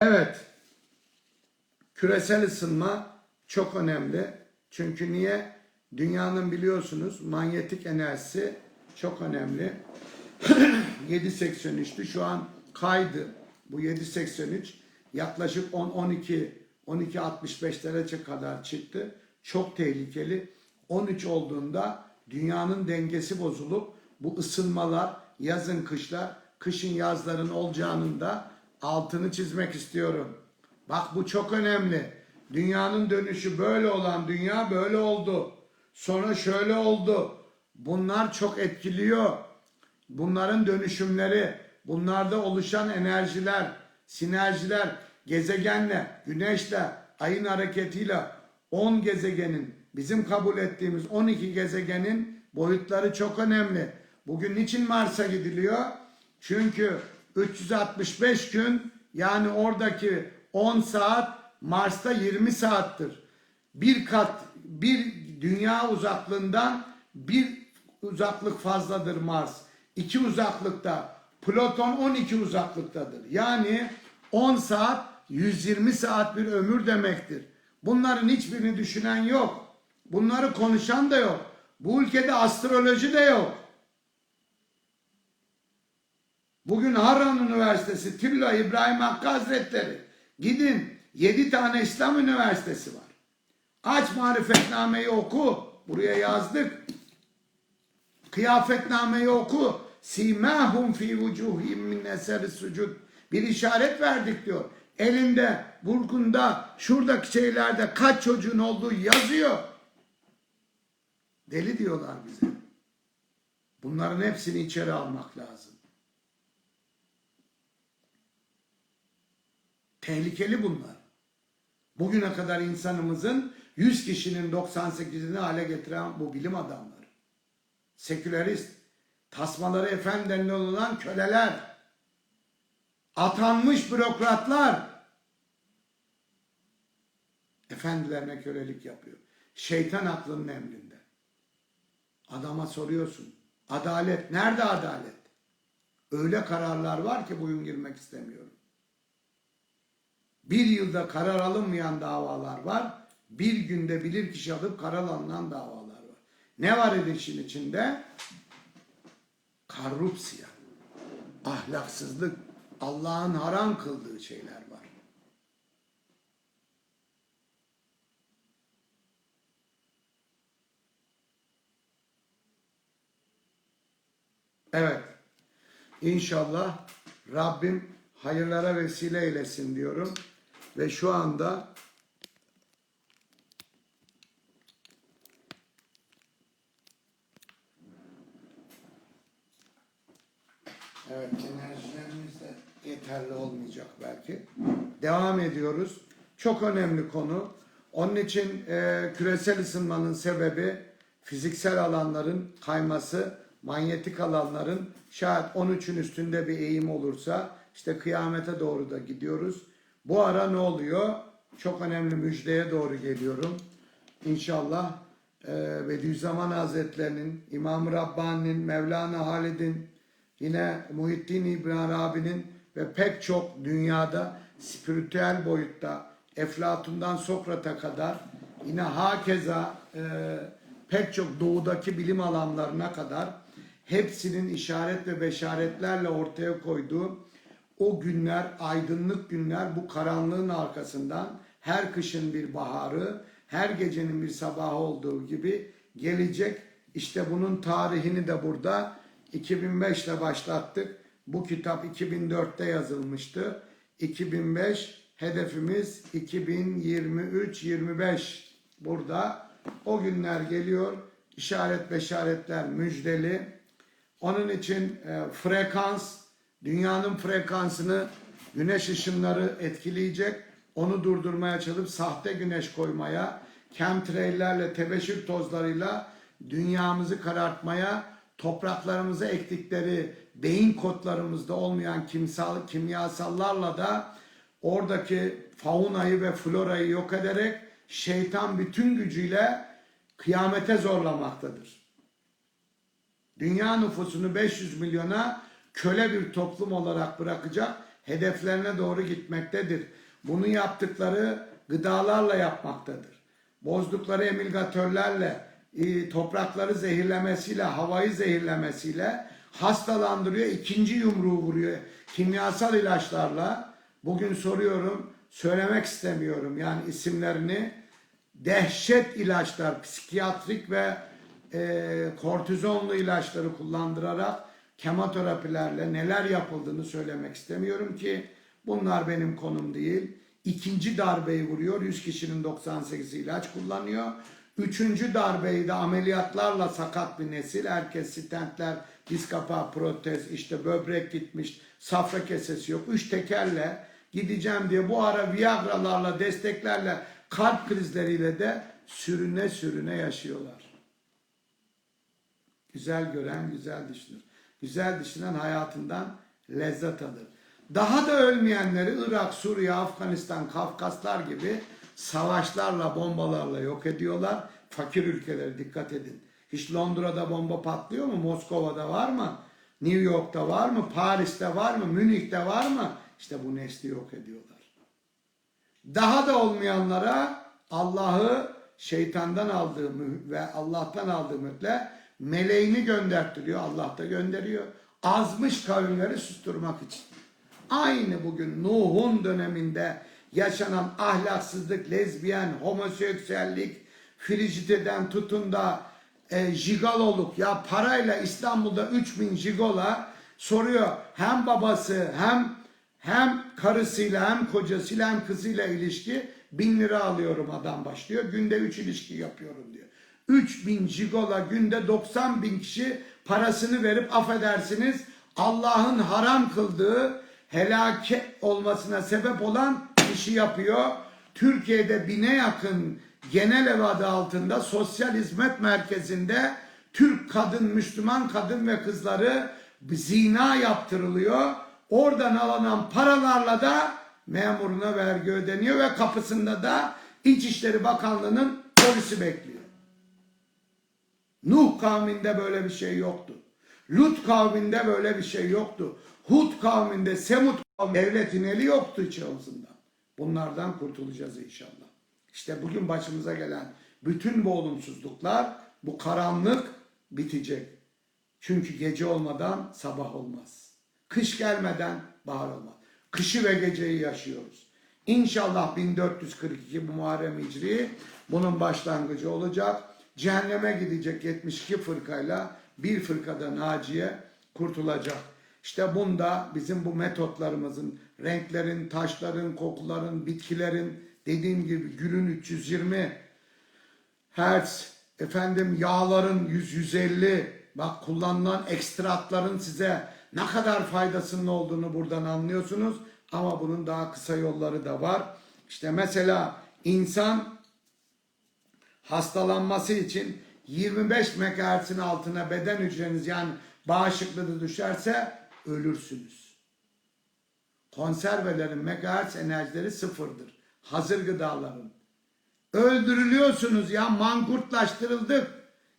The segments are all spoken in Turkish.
Evet. Küresel ısınma çok önemli. Çünkü niye? Dünyanın biliyorsunuz manyetik enerjisi çok önemli. 7.83'tü. Şu an kaydı. Bu 7.83 yaklaşık 10 12 12.65 derece kadar çıktı. Çok tehlikeli. 13 olduğunda dünyanın dengesi bozulup bu ısınmalar yazın kışlar, kışın yazların olacağının da altını çizmek istiyorum. Bak bu çok önemli. Dünyanın dönüşü böyle olan dünya böyle oldu. Sonra şöyle oldu. Bunlar çok etkiliyor. Bunların dönüşümleri, bunlarda oluşan enerjiler, sinerjiler, gezegenle, güneşle, ayın hareketiyle 10 gezegenin, bizim kabul ettiğimiz 12 gezegenin boyutları çok önemli. Bugün niçin Mars'a gidiliyor? Çünkü 365 gün yani oradaki 10 saat Mars'ta 20 saattir. Bir kat, bir dünya uzaklığından bir uzaklık fazladır Mars. İki uzaklıkta. Plüton 12 uzaklıktadır. Yani 10 saat 120 saat bir ömür demektir. Bunların hiçbirini düşünen yok. Bunları konuşan da yok. Bu ülkede astroloji de yok. Bugün Harran Üniversitesi, Tilla İbrahim Hakkı Hazretleri. Gidin 7 tane İslam Üniversitesi var. Aç marifetnameyi oku. Buraya yazdık. Kıyafetnameyi oku. Simahum fi vucuhim min eseri sucud. Bir işaret verdik diyor. Elinde, burkunda, şuradaki şeylerde kaç çocuğun olduğu yazıyor. Deli diyorlar bize. Bunların hepsini içeri almak lazım. Tehlikeli bunlar. Bugüne kadar insanımızın 100 kişinin 98'ini hale getiren bu bilim adamları. Sekülerist, tasmaları efendilerinden olan köleler, atanmış bürokratlar efendilerine kölelik yapıyor. Şeytan aklının emrinde. Adama soruyorsun. Adalet. Nerede adalet? Öyle kararlar var ki bugün girmek istemiyorum. Bir yılda karar alınmayan davalar var. Bir günde bilir kişi alıp karar alınan davalar var. Ne var işin içinde? Korrupsiya, ahlaksızlık, Allah'ın haram kıldığı şeyler var. Evet. İnşallah Rabbim hayırlara vesile eylesin diyorum. Ve şu anda Evet enerjilerimiz de yeterli olmayacak belki. Devam ediyoruz. Çok önemli konu. Onun için e, küresel ısınmanın sebebi fiziksel alanların kayması, manyetik alanların şayet 13'ün üstünde bir eğim olursa işte kıyamete doğru da gidiyoruz. Bu ara ne oluyor? Çok önemli müjdeye doğru geliyorum. İnşallah e, Bediüzzaman Hazretlerinin, İmam-ı Rabbani'nin, Mevlana Halid'in, yine Muhittin İbrahim abinin ve pek çok dünyada spiritüel boyutta Eflatun'dan Sokrat'a kadar yine hakeza e, pek çok doğudaki bilim alanlarına kadar hepsinin işaret ve beşaretlerle ortaya koyduğu o günler, aydınlık günler bu karanlığın arkasından her kışın bir baharı, her gecenin bir sabahı olduğu gibi gelecek. İşte bunun tarihini de burada 2005 ile başlattık. Bu kitap 2004'te yazılmıştı. 2005 hedefimiz 2023-25 burada. O günler geliyor. İşaret beşaretler müjdeli. Onun için e, frekans, dünyanın frekansını güneş ışınları etkileyecek. Onu durdurmaya çalışıp sahte güneş koymaya, chemtraillerle, tebeşir tozlarıyla dünyamızı karartmaya, topraklarımıza ektikleri beyin kodlarımızda olmayan kimsal, kimyasallarla da oradaki faunayı ve florayı yok ederek şeytan bütün gücüyle kıyamete zorlamaktadır. Dünya nüfusunu 500 milyona köle bir toplum olarak bırakacak. hedeflerine doğru gitmektedir. Bunu yaptıkları gıdalarla yapmaktadır. Bozdukları emilgatörlerle, e, toprakları zehirlemesiyle, havayı zehirlemesiyle hastalandırıyor. ikinci yumruğu vuruyor. Kimyasal ilaçlarla. Bugün soruyorum, söylemek istemiyorum yani isimlerini. Dehşet ilaçlar, psikiyatrik ve e, kortizonlu ilaçları kullandırarak kemoterapilerle neler yapıldığını söylemek istemiyorum ki bunlar benim konum değil. İkinci darbeyi vuruyor. 100 kişinin 98'i ilaç kullanıyor. Üçüncü darbeyi de ameliyatlarla sakat bir nesil. Herkes stentler, diz kapağı, protez, işte böbrek gitmiş, safra kesesi yok. Üç tekerle gideceğim diye bu ara Viagra'larla, desteklerle, kalp krizleriyle de sürüne sürüne yaşıyorlar. Güzel gören güzel düşünür. Güzel düşünen hayatından lezzet alır. Daha da ölmeyenleri Irak, Suriye, Afganistan, Kafkaslar gibi savaşlarla, bombalarla yok ediyorlar. Fakir ülkeleri dikkat edin. Hiç Londra'da bomba patlıyor mu? Moskova'da var mı? New York'ta var mı? Paris'te var mı? Münih'te var mı? İşte bu nesli yok ediyorlar. Daha da olmayanlara Allah'ı şeytandan aldığı ve Allah'tan aldığı mühürle meleğini göndertiriyor. Allah da gönderiyor. Azmış kavimleri susturmak için. Aynı bugün Nuh'un döneminde yaşanan ahlaksızlık, lezbiyen, homoseksüellik, friciteden tutun da e, jigaloluk ya parayla İstanbul'da 3000 jigola soruyor hem babası hem hem karısıyla hem kocasıyla hem kızıyla ilişki bin lira alıyorum adam başlıyor. Günde 3 ilişki yapıyorum diyor. 3000 jigola günde 90 bin kişi parasını verip affedersiniz Allah'ın haram kıldığı helake olmasına sebep olan işi yapıyor. Türkiye'de bine yakın genel ev adı altında sosyal hizmet merkezinde Türk kadın, Müslüman kadın ve kızları zina yaptırılıyor. Oradan alınan paralarla da memuruna vergi ödeniyor ve kapısında da İçişleri Bakanlığı'nın polisi bekliyor. Nuh kavminde böyle bir şey yoktu. Lut kavminde böyle bir şey yoktu. Hud kavminde, Semud kavminde devletin eli yoktu ağzından. Bunlardan kurtulacağız inşallah. İşte bugün başımıza gelen bütün bu olumsuzluklar, bu karanlık bitecek. Çünkü gece olmadan sabah olmaz. Kış gelmeden bahar olmaz. Kışı ve geceyi yaşıyoruz. İnşallah 1442 bu Muharrem Hicri bunun başlangıcı olacak. Cehenneme gidecek 72 fırkayla bir fırkada Naciye kurtulacak. İşte bunda bizim bu metotlarımızın, renklerin, taşların, kokuların, bitkilerin, dediğim gibi gülün 320 Hertz, efendim yağların 100-150, bak kullanılan ekstratların size ne kadar faydasının olduğunu buradan anlıyorsunuz. Ama bunun daha kısa yolları da var. İşte mesela insan hastalanması için 25 MHz'in altına beden hücreniz yani bağışıklığı düşerse ölürsünüz. Konservelerin megahertz enerjileri sıfırdır. Hazır gıdaların. Öldürülüyorsunuz ya mangurtlaştırıldık.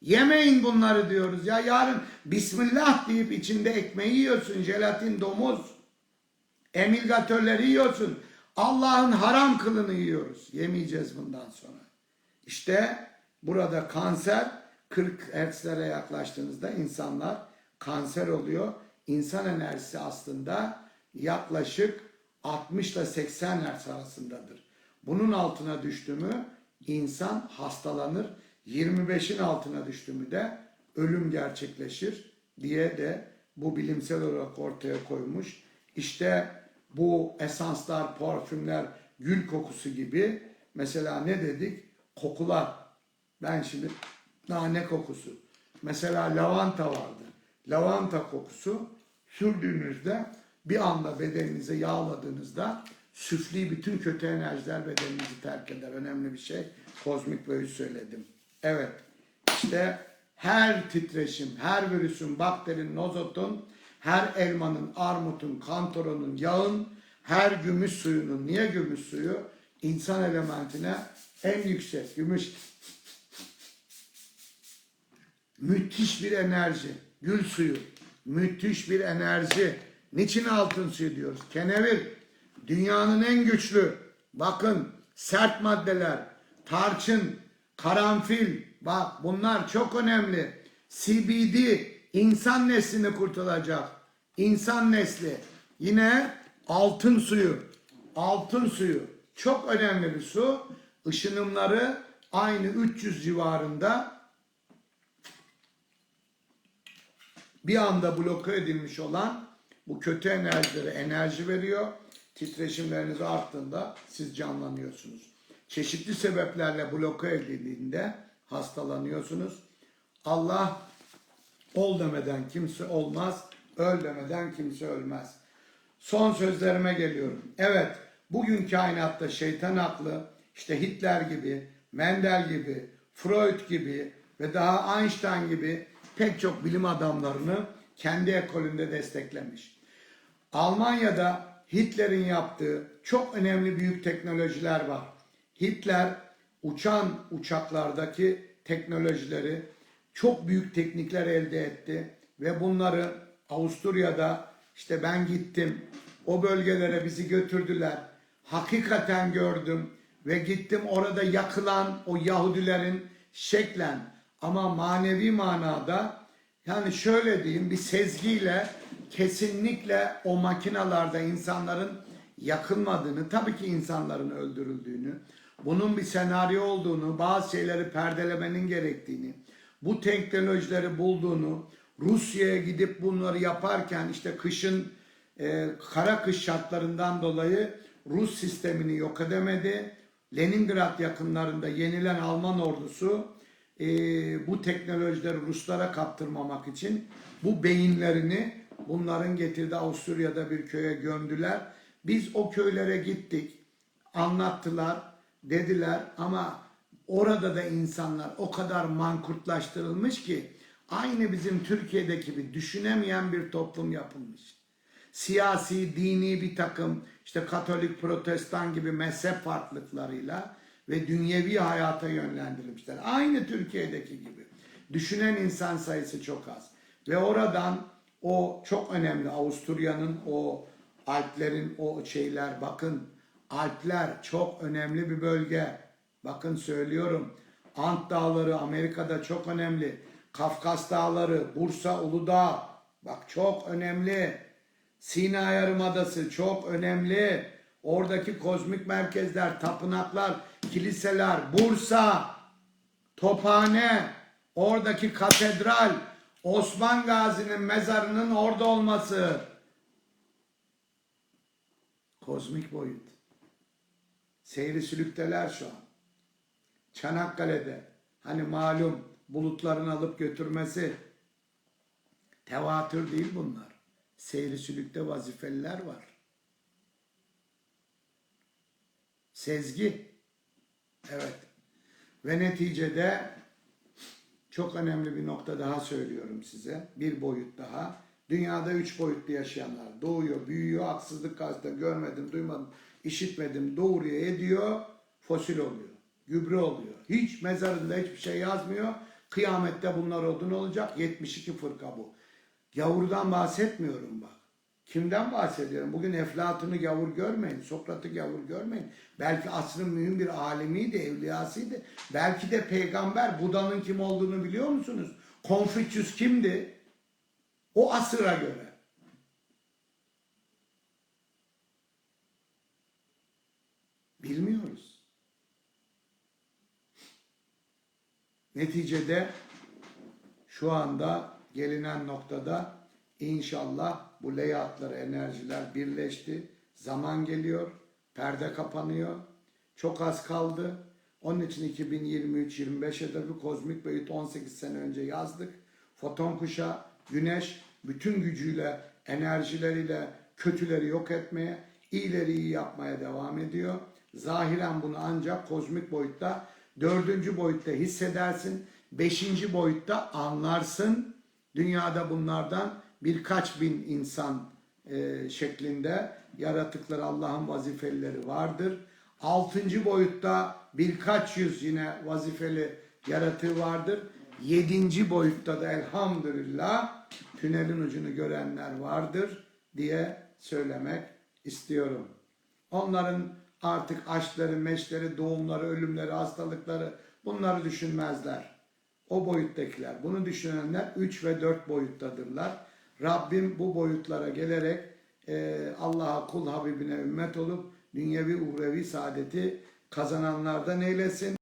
Yemeyin bunları diyoruz ya yarın Bismillah deyip içinde ekmeği yiyorsun jelatin domuz. Emilgatörleri yiyorsun. Allah'ın haram kılını yiyoruz. Yemeyeceğiz bundan sonra. İşte burada kanser 40 Hz'lere yaklaştığınızda insanlar kanser oluyor. İnsan enerjisi aslında yaklaşık 60 ile 80 Hz arasındadır. Bunun altına düştü mü insan hastalanır. 25'in altına düştü mü de ölüm gerçekleşir diye de bu bilimsel olarak ortaya koymuş. İşte bu esanslar, parfümler, gül kokusu gibi mesela ne dedik? Kokular. Ben şimdi nane kokusu. Mesela lavanta vardır. Lavanta kokusu sürdüğünüzde bir anda bedeninize yağladığınızda süfli bütün kötü enerjiler bedeninizi terk eder. Önemli bir şey. Kozmik böyle söyledim. Evet. İşte her titreşim, her virüsün, bakterinin, nozotun, her elmanın, armutun, kantoronun, yağın, her gümüş suyunun, niye gümüş suyu? İnsan elementine en yüksek gümüş müthiş bir enerji. Gül suyu. Müthiş bir enerji. Niçin altın suyu diyoruz? Kenevir dünyanın en güçlü bakın sert maddeler tarçın, karanfil bak bunlar çok önemli. CBD insan neslini kurtulacak. İnsan nesli. Yine altın suyu. Altın suyu çok önemli bir su. Işınımları aynı 300 civarında bir anda bloke edilmiş olan bu kötü enerjilere enerji veriyor. Titreşimleriniz arttığında siz canlanıyorsunuz. Çeşitli sebeplerle bloke edildiğinde hastalanıyorsunuz. Allah ol demeden kimse olmaz, öl demeden kimse ölmez. Son sözlerime geliyorum. Evet, bugün kainatta şeytan aklı, işte Hitler gibi, Mendel gibi, Freud gibi ve daha Einstein gibi pek çok bilim adamlarını kendi ekolünde desteklemiş. Almanya'da Hitler'in yaptığı çok önemli büyük teknolojiler var. Hitler uçan uçaklardaki teknolojileri çok büyük teknikler elde etti ve bunları Avusturya'da işte ben gittim o bölgelere bizi götürdüler. Hakikaten gördüm ve gittim orada yakılan o Yahudilerin şeklen ama manevi manada yani şöyle diyeyim bir sezgiyle kesinlikle o makinalarda insanların yakılmadığını, tabii ki insanların öldürüldüğünü, bunun bir senaryo olduğunu, bazı şeyleri perdelemenin gerektiğini, bu teknolojileri bulduğunu, Rusya'ya gidip bunları yaparken işte kışın e, kara kış şartlarından dolayı Rus sistemini yok edemedi. Leningrad yakınlarında yenilen Alman ordusu e, bu teknolojileri Ruslara kaptırmamak için bu beyinlerini bunların getirdiği Avusturya'da bir köye gömdüler. Biz o köylere gittik, anlattılar, dediler ama orada da insanlar o kadar mankurtlaştırılmış ki aynı bizim Türkiye'deki gibi düşünemeyen bir toplum yapılmış. Siyasi, dini bir takım işte Katolik, Protestan gibi mezhep farklılıklarıyla ve dünyevi hayata yönlendirilmişler. Aynı Türkiye'deki gibi. Düşünen insan sayısı çok az. Ve oradan o çok önemli Avusturya'nın o Alplerin o şeyler bakın Alpler çok önemli bir bölge. Bakın söylüyorum. Ant Dağları Amerika'da çok önemli. Kafkas Dağları, Bursa Uludağ bak çok önemli. Sina Yarımadası çok önemli. Oradaki kozmik merkezler, tapınaklar, kiliseler, Bursa, Tophane, oradaki katedral, Osman Gazi'nin mezarının orada olması. Kozmik boyut. Seyri sülükteler şu an. Çanakkale'de hani malum bulutların alıp götürmesi tevatür değil bunlar. Seyri sülükte vazifeliler var. Sezgi. Evet. Ve neticede çok önemli bir nokta daha söylüyorum size. Bir boyut daha. Dünyada üç boyutlu yaşayanlar doğuyor, büyüyor, haksızlık karşısında görmedim, duymadım, işitmedim, doğuruyor, ediyor, fosil oluyor, gübre oluyor. Hiç mezarında hiçbir şey yazmıyor. Kıyamette bunlar odun olacak. 72 fırka bu. Gavurdan bahsetmiyorum bak. Kimden bahsediyorum? Bugün Eflatun'u gavur görmeyin, Sokrat'ı gavur görmeyin. Belki asrın mühim bir alimiydi, evliyasıydı. Belki de peygamber, Buda'nın kim olduğunu biliyor musunuz? Konfüçyüs kimdi? O asıra göre. Bilmiyoruz. Neticede şu anda gelinen noktada inşallah bu leyatlar, enerjiler birleşti. Zaman geliyor, perde kapanıyor. Çok az kaldı. Onun için 2023-25 hedefi kozmik boyut 18 sene önce yazdık. Foton kuşağı, güneş bütün gücüyle, enerjileriyle kötüleri yok etmeye, iyileri iyi yapmaya devam ediyor. Zahiren bunu ancak kozmik boyutta, dördüncü boyutta hissedersin, beşinci boyutta anlarsın. Dünyada bunlardan birkaç bin insan e, şeklinde yaratıkları Allah'ın vazifelileri vardır. Altıncı boyutta birkaç yüz yine vazifeli yaratığı vardır. Yedinci boyutta da elhamdülillah tünelin ucunu görenler vardır. diye söylemek istiyorum. Onların artık aşkları, meşleri, doğumları, ölümleri, hastalıkları bunları düşünmezler. O boyuttakiler. Bunu düşünenler 3 ve 4 boyuttadırlar. Rabbim bu boyutlara gelerek e, Allah'a kul Habibine ümmet olup dünyevi uhrevi saadeti kazananlardan eylesin.